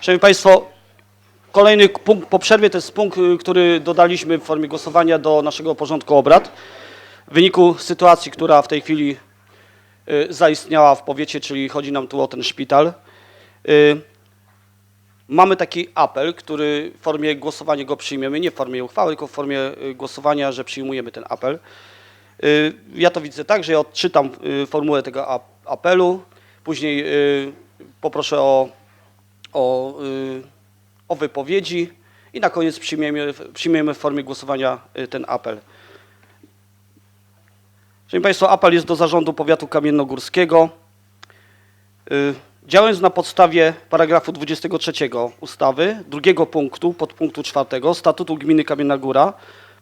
Szanowni Państwo, kolejny punkt po przerwie to jest punkt, y, który dodaliśmy w formie głosowania do naszego porządku obrad. W wyniku sytuacji, która w tej chwili y, zaistniała w powiecie, czyli chodzi nam tu o ten szpital, y, mamy taki apel, który w formie głosowania go przyjmiemy, nie w formie uchwały, tylko w formie głosowania, że przyjmujemy ten apel. Ja to widzę tak, że ja odczytam formułę tego ap- apelu, później poproszę o, o, y, o wypowiedzi i na koniec przyjmiemy, przyjmiemy w formie głosowania y, ten apel. Szanowni Państwo, apel jest do Zarządu Powiatu Kamiennogórskiego. Y, Działając na podstawie paragrafu 23 ustawy, drugiego punktu, podpunktu czwartego Statutu Gminy Kamienna Góra,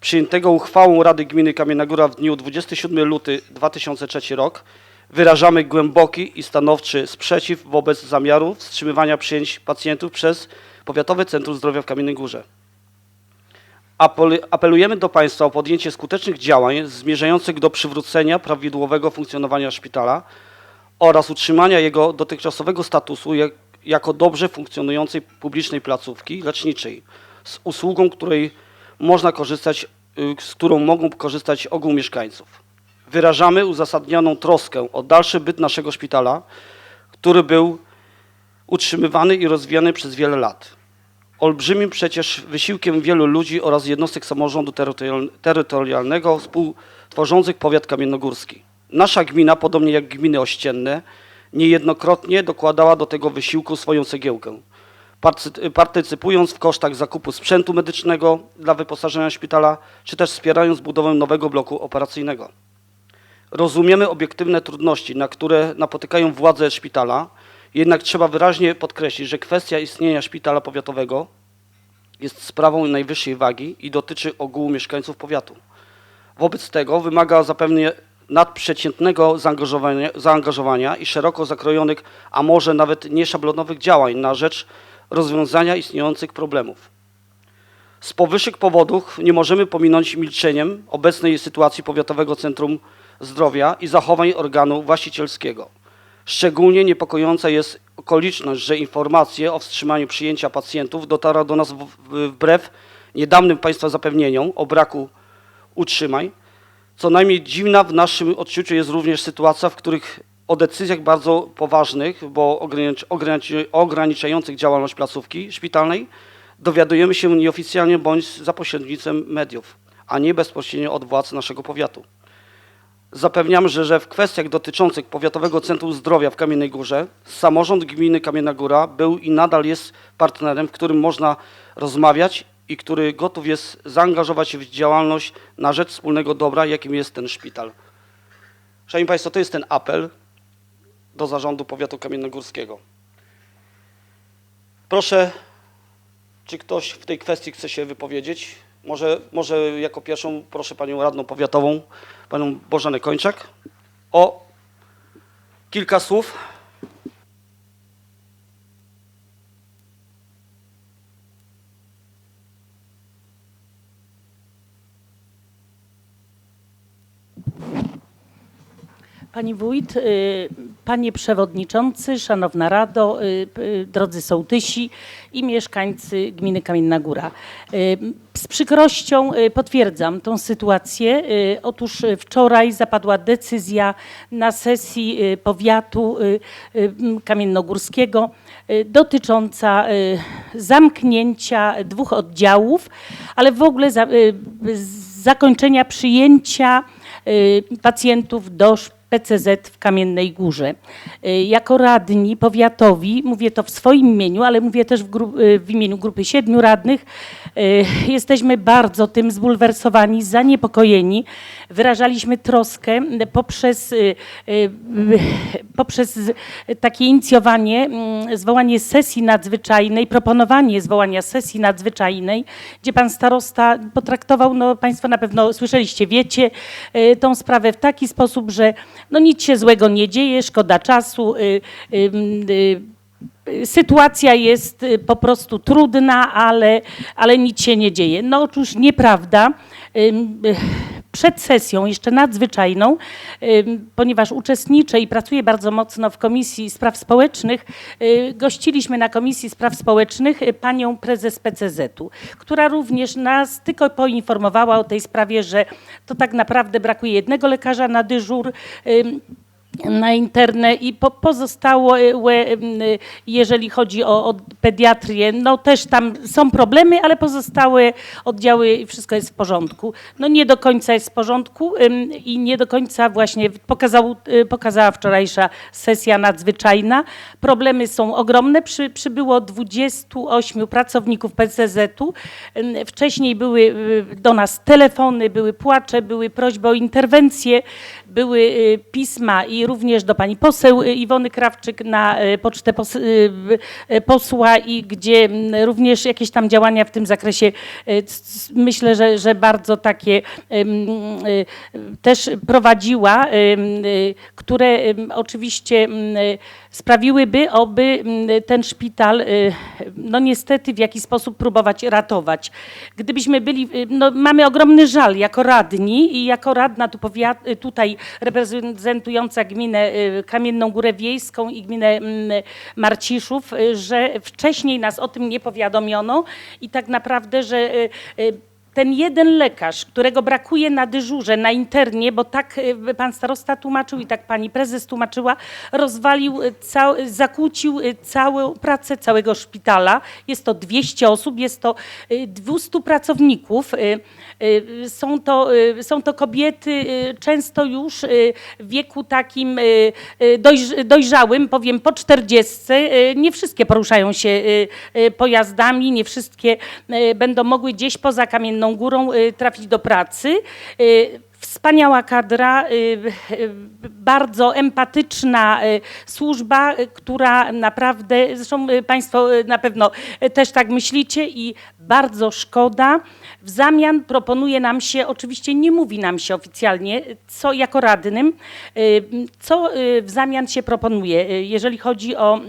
przyjętego uchwałą Rady Gminy Kamienna Góra w dniu 27 luty 2003 rok, wyrażamy głęboki i stanowczy sprzeciw wobec zamiaru wstrzymywania przyjęć pacjentów przez Powiatowe Centrum Zdrowia w Kamiennej Górze. Apel- Apelujemy do Państwa o podjęcie skutecznych działań zmierzających do przywrócenia prawidłowego funkcjonowania szpitala oraz utrzymania jego dotychczasowego statusu jak, jako dobrze funkcjonującej publicznej placówki leczniczej z usługą, której można korzystać, y, z którą mogą korzystać ogół mieszkańców. Wyrażamy uzasadnioną troskę o dalszy byt naszego szpitala, który był utrzymywany i rozwijany przez wiele lat. Olbrzymim przecież wysiłkiem wielu ludzi oraz jednostek samorządu terytorial- terytorialnego współtworzących powiat kamiennogórski. Nasza gmina, podobnie jak gminy ościenne, niejednokrotnie dokładała do tego wysiłku swoją cegiełkę, partycypując w kosztach zakupu sprzętu medycznego dla wyposażenia szpitala, czy też wspierając budowę nowego bloku operacyjnego. Rozumiemy obiektywne trudności, na które napotykają władze szpitala, jednak trzeba wyraźnie podkreślić, że kwestia istnienia szpitala powiatowego jest sprawą najwyższej wagi i dotyczy ogółu mieszkańców powiatu. Wobec tego wymaga zapewne nadprzeciętnego zaangażowania, zaangażowania i szeroko zakrojonych, a może nawet nieszablonowych działań na rzecz rozwiązania istniejących problemów. Z powyższych powodów nie możemy pominąć milczeniem obecnej sytuacji Powiatowego Centrum Zdrowia i zachowań organu właścicielskiego. Szczególnie niepokojąca jest okoliczność, że informacje o wstrzymaniu przyjęcia pacjentów dotarła do nas wbrew niedawnym Państwa zapewnieniom o braku utrzymań. Co najmniej dziwna w naszym odczuciu jest również sytuacja, w których o decyzjach bardzo poważnych, bo ogranicz, ogranicz, ograniczających działalność placówki szpitalnej dowiadujemy się nieoficjalnie bądź za pośrednictwem mediów, a nie bezpośrednio od władz naszego powiatu. Zapewniam, że, że w kwestiach dotyczących Powiatowego Centrum Zdrowia w Kamiennej Górze samorząd gminy Kamienna Góra był i nadal jest partnerem, w którym można rozmawiać i który gotów jest zaangażować się w działalność na rzecz wspólnego dobra, jakim jest ten szpital. Szanowni Państwo, to jest ten apel do zarządu powiatu kamiennogórskiego. Proszę, czy ktoś w tej kwestii chce się wypowiedzieć? Może, może jako pierwszą proszę panią radną powiatową, panią Bożenę Kończak, o kilka słów. Pani wójt, y, panie przewodniczący, szanowna rado, y, y, drodzy sołtysi i mieszkańcy gminy Kamienna Góra. Z przykrością potwierdzam tą sytuację. Otóż wczoraj zapadła decyzja na sesji powiatu kamiennogórskiego dotycząca zamknięcia dwóch oddziałów, ale w ogóle zakończenia przyjęcia pacjentów do szpitala. PCZ w Kamiennej Górze. Y, Jako radni powiatowi, mówię to w swoim imieniu, ale mówię też w, y, w imieniu grupy siedmiu radnych, y, jesteśmy bardzo tym zbulwersowani, zaniepokojeni. Wyrażaliśmy troskę poprzez, poprzez takie inicjowanie, mm, zwołanie sesji nadzwyczajnej, proponowanie zwołania sesji nadzwyczajnej, gdzie pan starosta potraktował, no państwo na pewno słyszeliście, wiecie, tą sprawę w taki sposób, że no nic się złego nie dzieje, szkoda czasu, y, y, y, sytuacja jest po prostu trudna, ale, ale nic się nie dzieje. No otóż nieprawda. Przed sesją, jeszcze nadzwyczajną, ponieważ uczestniczę i pracuję bardzo mocno w Komisji Spraw Społecznych, y, gościliśmy na Komisji Spraw Społecznych y, panią prezes PCZ-u, która również nas tylko poinformowała o tej sprawie, że to tak naprawdę brakuje jednego lekarza na dyżur. Na interne i po, pozostałe, jeżeli chodzi o, o pediatrię, no też tam są problemy, ale pozostałe oddziały, wszystko jest w porządku. No nie do końca jest w porządku i nie do końca właśnie pokazał, y, pokazała wczorajsza sesja nadzwyczajna. Problemy są ogromne. Przy, przybyło 28 pracowników PCZ-u. Wcześniej były y, do nas telefony, były płacze, były prośby o interwencję, były y, pisma i również do pani poseł y, Iwony Krawczyk na y, pocztę y, posła i gdzie również jakieś tam działania w tym zakresie myślę, że, że bardzo takie też prowadziła, które oczywiście sprawiłyby, ym, ten szpital, no niestety w jakiś sposób próbować ratować. Gdybyśmy byli, no mamy ogromny żal jako radni i jako radna tu powiat, tutaj reprezentująca gminę y, Kamienną Górę Wiejską i gminę mm, Marciszów, y, że wcześniej nas o tym nie powiadomiono i tak naprawdę, że y, ten jeden lekarz, którego brakuje na dyżurze, na internie, bo tak y, pan starosta tłumaczył i tak pani prezes tłumaczyła, rozwalił, cał, zakłócił y, całą pracę całego szpitala. Jest to 200 osób, jest to y, 200 pracowników. Są to, są to kobiety często już w wieku takim dojrz- dojrzałym, powiem po 40. y, Nie wszystkie poruszają się pojazdami, nie wszystkie będą mogły gdzieś poza Kamienną Górą y, trafić do pracy. Y, Wspaniała kadra, y, bardzo empatyczna służba, która naprawdę, zresztą Państwo na pewno też tak myślicie i bardzo szkoda. W zamian proponuje nam się, oczywiście nie mówi nam się oficjalnie, co jako radnym, co w zamian się proponuje, jeżeli chodzi o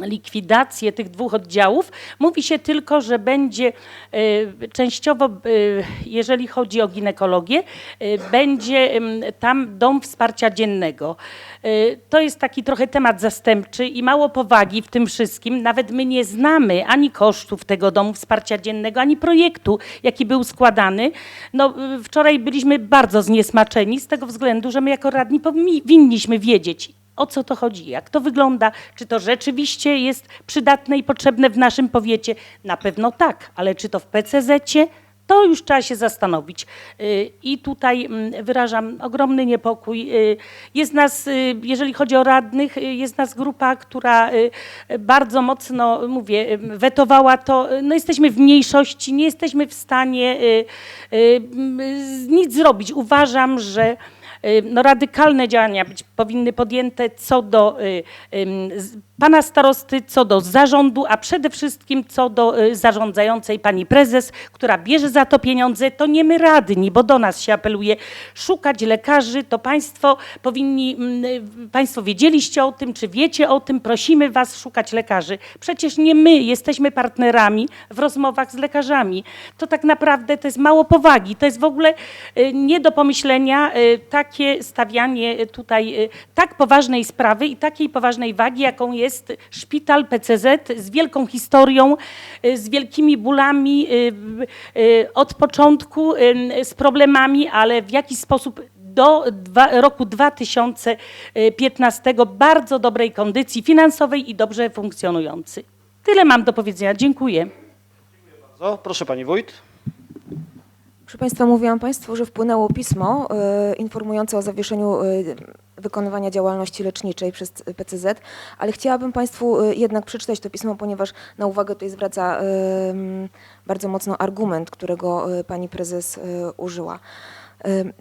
likwidację tych dwóch oddziałów. Mówi się tylko, że będzie e, częściowo, e, jeżeli chodzi o ginekologię, e, będzie tam dom wsparcia dziennego. To jest taki trochę temat zastępczy i mało powagi w tym wszystkim. Nawet my nie znamy ani kosztów tego domu wsparcia dziennego, ani projektu, jaki był składany. No, wczoraj byliśmy bardzo zniesmaczeni z tego względu, że my jako radni powinniśmy wiedzieć, o co to chodzi, jak to wygląda, czy to rzeczywiście jest przydatne i potrzebne w naszym powiecie? Na pewno tak, ale czy to w PCZ-cie? To już trzeba się zastanowić. Y, I tutaj mm, wyrażam ogromny niepokój. Y, Jest nas, y, jeżeli chodzi o radnych, jest nas grupa, która bardzo mocno, mówię, wetowała to. No jesteśmy w mniejszości, nie jesteśmy w stanie nic zrobić. Uważam, że no, radykalne działania być, powinny podjęte co do y, pana starosty, co do zarządu, a przede wszystkim co do y, zarządzającej pani prezes, która bierze za to pieniądze. To nie my radni, bo do nas się apeluje szukać lekarzy. To państwo powinni, mm, y, państwo wiedzieliście o tym, czy wiecie o tym, prosimy was szukać lekarzy. Przecież nie my jesteśmy partnerami w rozmowach z lekarzami. To tak naprawdę to jest mało powagi. To jest w ogóle y, nie do pomyślenia y, takie stawianie tutaj y, tak poważnej sprawy i takiej poważnej wagi, jaką jest szpital PCZ z wielką historią, y, z wielkimi bólami od początku, z problemami, ale w jakiś sposób do dwa, roku 2015 bardzo dobrej kondycji finansowej i dobrze funkcjonujący. Tyle mam do powiedzenia. Dziękuję. Bardzo. Proszę pani wójt. Proszę Państwa, mówiłam Państwu, że wpłynęło pismo e, informujące o zawieszeniu e, wykonywania działalności leczniczej przez PCZ, ale chciałabym Państwu e, jednak przeczytać to pismo, ponieważ na uwagę tutaj zwraca bardzo mocno argument, którego Pani Prezes użyła.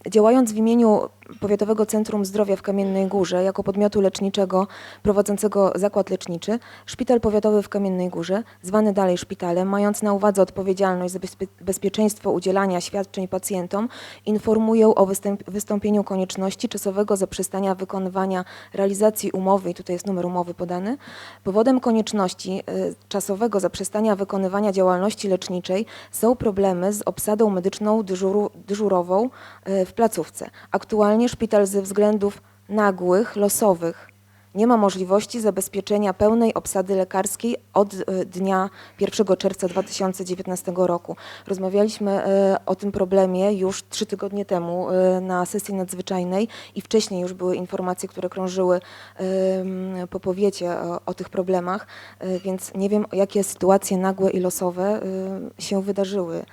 Działając w imieniu Powiatowego Centrum Zdrowia w Kamiennej Górze jako podmiotu leczniczego prowadzącego zakład leczniczy, Szpital Powiatowy w Kamiennej Górze, zwany dalej szpitalem, mając na uwadze odpowiedzialność za bezpie bezpieczeństwo udzielania świadczeń pacjentom, informuję o wystąpieniu konieczności czasowego zaprzestania wykonywania realizacji umowy, i tutaj jest numer umowy podany, powodem konieczności y, czasowego zaprzestania wykonywania działalności leczniczej są problemy z obsadą medyczną dyżuru, dyżurową w placówce. Aktualnie szpital ze względów nagłych, losowych nie ma możliwości zabezpieczenia pełnej obsady lekarskiej od e, dnia 1 czerwca 2019 roku. Rozmawialiśmy e, o tym problemie już trzy tygodnie temu e, na sesji nadzwyczajnej i wcześniej już były informacje, które krążyły po powiecie o, o tych problemach, e, więc nie wiem, jakie sytuacje nagłe i losowe e, się wydarzyły.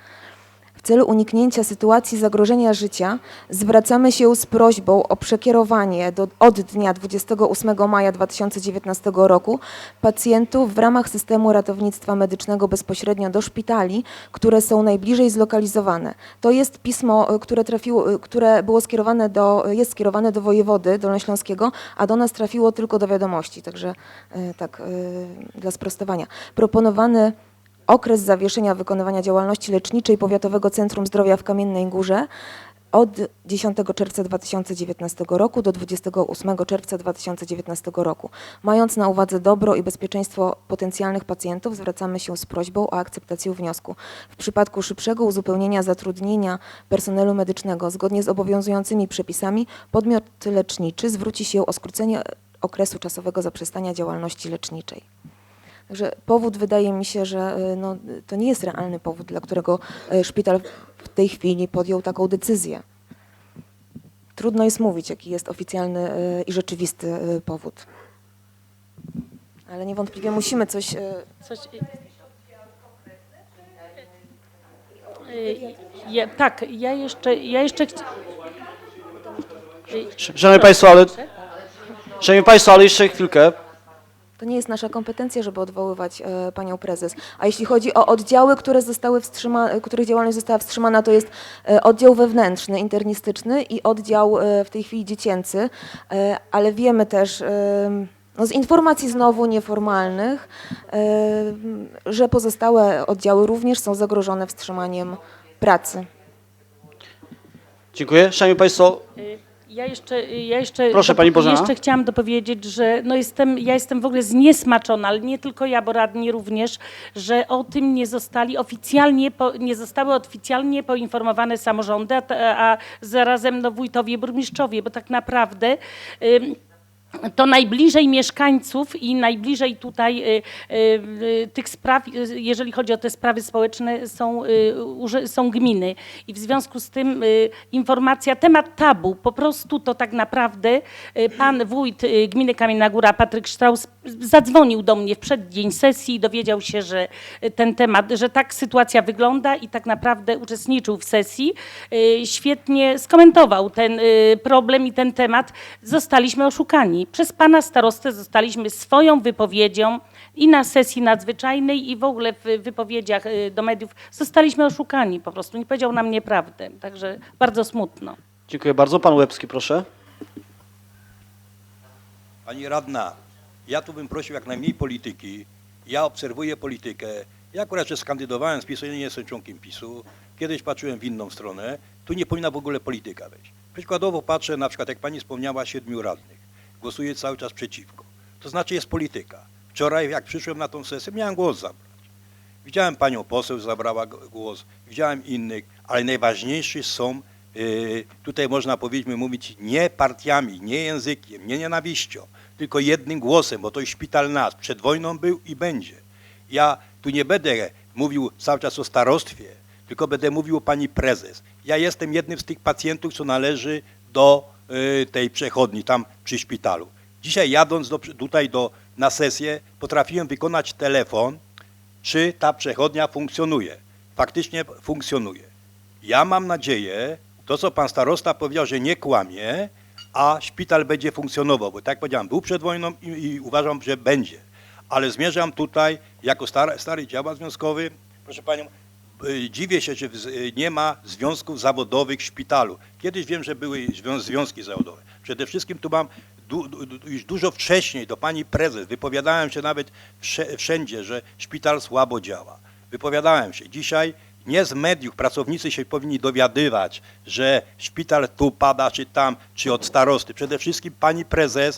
Celu uniknięcia sytuacji zagrożenia życia zwracamy się z prośbą o przekierowanie do, od dnia 28 maja 2019 roku pacjentów w ramach systemu ratownictwa medycznego bezpośrednio do szpitali, które są najbliżej zlokalizowane. To jest pismo, y, które, trafiło, y, które było skierowane do, jest skierowane do wojewody dolnośląskiego, a do nas trafiło tylko do wiadomości, także tak dla sprostowania. Proponowany okres zawieszenia wykonywania działalności leczniczej Powiatowego Centrum Zdrowia w Kamiennej Górze od 10 czerwca 2019 roku do 28 czerwca 2019 roku. Mając na uwadze dobro i bezpieczeństwo potencjalnych pacjentów, zwracamy się z prośbą o akceptację wniosku. W przypadku szybszego uzupełnienia zatrudnienia personelu medycznego zgodnie z obowiązującymi przepisami, podmiot leczniczy zwróci się o skrócenie okresu czasowego zaprzestania działalności leczniczej. Także powód wydaje mi się, że y, no, to nie jest realny powód, dla którego y, szpital w tej chwili podjął taką decyzję. Trudno jest mówić, jaki jest oficjalny y, i rzeczywisty powód. Ale niewątpliwie musimy coś. Coś... Ja, tak, ja jeszcze, ja jeszcze chci... Szanowni Państwo, ale, szanowni Państwo, ale jeszcze chwilkę. To nie jest nasza kompetencja, żeby odwoływać e, panią prezes. A jeśli chodzi o oddziały, które zostały wstrzymane, których działalność została wstrzymana, to jest e, oddział wewnętrzny, internistyczny i oddział e, w tej chwili dziecięcy, e, ale wiemy też e, no z informacji znowu nieformalnych, e, że pozostałe oddziały również są zagrożone wstrzymaniem pracy. Dziękuję. Szanowni Państwo, Y, Ja jeszcze, ja jeszcze, Proszę, pani Bożena. jeszcze chciałam dopowiedzieć, że no jestem, ja jestem w ogóle zniesmaczona, ale nie tylko ja, bo radni również, że o tym nie zostali oficjalnie, po, nie zostały oficjalnie poinformowane samorządy, a, a zarazem no, wójtowie, burmistrzowie, bo tak naprawdę ym, to najbliżej mieszkańców i najbliżej tutaj y, y, tych spraw, jeżeli chodzi o te sprawy społeczne, są, y, są gminy. I w związku z tym informacja, temat tabu, po prostu to tak naprawdę pan wójt gminy Kamienna Góra, Patryk Strauss, zadzwonił do mnie w przeddzień sesji i dowiedział się, że ten temat, że tak sytuacja wygląda i tak naprawdę uczestniczył w sesji. Świetnie skomentował ten problem i ten temat. Zostaliśmy oszukani. Przez pana starostę zostaliśmy swoją wypowiedzią i na sesji nadzwyczajnej i w ogóle w wypowiedziach y, do mediów zostaliśmy oszukani po prostu. Nie powiedział nam nieprawdę. Także bardzo smutno. dziękuję bardzo. Pan Łebski, proszę. Pani radna, ja tu bym prosił jak najmniej polityki. Ja obserwuję politykę. Ja akurat, że skandydowałem z PiSu, ja nie jestem członkiem PiSu. Kiedyś patrzyłem w inną stronę. Tu nie powinna w ogóle polityka być. Przykładowo patrzę, na przykład jak pani wspomniała, siedmiu radnych. Głosuje cały czas przeciwko. To znaczy jest polityka. Wczoraj, jak przyszłem na tą sesję, miałem głos zabrać. Widziałem panią poseł, zabrała głos, widziałem innych, ale najważniejsi są, yy, tutaj można powiedzieć, mówić nie partiami, nie językiem, nie nienawiścią, tylko jednym głosem, bo to jest szpital nas. Przed wojną był i będzie. Ja tu nie będę mówił cały czas o starostwie, tylko będę mówił o pani prezes. Ja jestem jednym z tych pacjentów, co należy do y, tej przechodni tam przy szpitalu. Dzisiaj jadąc do, tutaj do, na sesję potrafiłem wykonać telefon, czy ta przechodnia funkcjonuje. Faktycznie funkcjonuje. Ja mam nadzieję, to co pan starosta powiedział, że nie kłamie, a szpital będzie funkcjonował, bo tak powiedziałem, był przed wojną i, i uważam, że będzie. Ale zmierzam tutaj jako stary, stary działacz związkowy, proszę panią, y, dziwię się, że y, nie ma związków zawodowych w szpitalu. Kiedyś wiem, że były zwią- związki zawodowe. Przede wszystkim tu mam już dużo wcześniej do pani prezes, wypowiadałem się nawet wszędzie, że szpital słabo działa. Wypowiadałem się. Dzisiaj nie z mediów pracownicy się powinni dowiadywać, że szpital tu pada, czy tam, czy od starosty. Przede wszystkim pani prezes